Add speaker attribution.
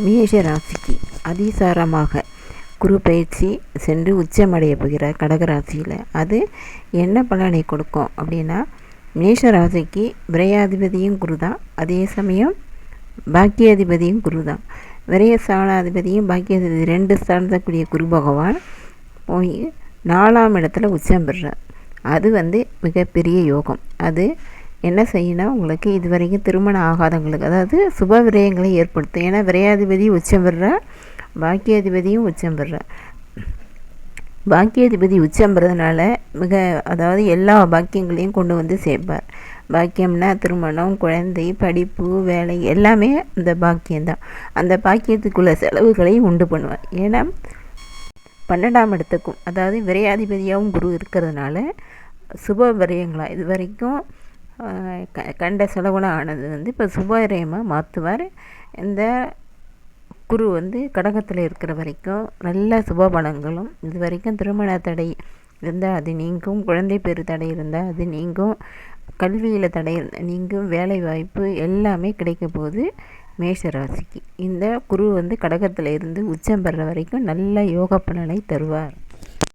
Speaker 1: மேஷ ராசிக்கு அதிசாரமாக குரு பயிற்சி சென்று உச்சமடைய போகிறார் கடகராசியில் அது என்ன பலனை கொடுக்கும் அப்படின்னா மேஷ ராசிக்கு விரையாதிபதியும் குரு தான். அதே சமயம் பாக்கியாதிபதியும் குரு தான். விரைய ஸ்தானாதிபதியும் பாக்கியாதிபதி ரெண்டு ஸ்தானத்தக்கூடிய குரு பகவான் போய் நாலாம் இடத்துல உச்சம் பெறுறார். அது வந்து மிகப்பெரிய யோகம். அது என்ன செய்யணும் உங்களுக்கு இது வரைக்கும் திருமணம் ஆகாதவங்களுக்கு அதாவது சுப விரயங்களை ஏற்படுத்தும் ஏன்னா விரையாதிபதி உச்சம் பெற பாக்கியாதிபதியும் உச்சம் பெற. பாக்கியாதிபதி உச்சம் பெறதுனால மிக அதாவது எல்லா பாக்கியங்களையும் கொண்டு வந்து சேர்ப்பார். பாக்கியம்னா திருமணம் குழந்தை படிப்பு வேலை எல்லாமே அந்த பாக்கியம்தான். அந்த பாக்கியத்துக்குள்ள செலவுகளையும் உண்டு பண்ணுவார். ஏன்னா பன்னெண்டாம் இடத்துக்கும் அதாவது விரையாதிபதியாகவும் குரு இருக்கிறதுனால சுப விரயங்களாக இது வரைக்கும் க கண்ட செலவுலாம் ஆனது வந்து இப்போ சுபாரியமாக மாற்றுவார் இந்த குரு வந்து கடகத்தில் இருக்கிற வரைக்கும் நல்ல சுப இது வரைக்கும் திருமண தடை இருந்தால் அது நீங்கும் குழந்தை பேர் தடை இருந்தால் அது நீங்கும் கல்வியில் தடை நீங்கும் வேலை வாய்ப்பு எல்லாமே கிடைக்க போகுது மேஷ ராசிக்கு இந்த குரு வந்து கடகத்தில் இருந்து உச்சம் பெற வரைக்கும் நல்ல யோக பலனை தருவார்.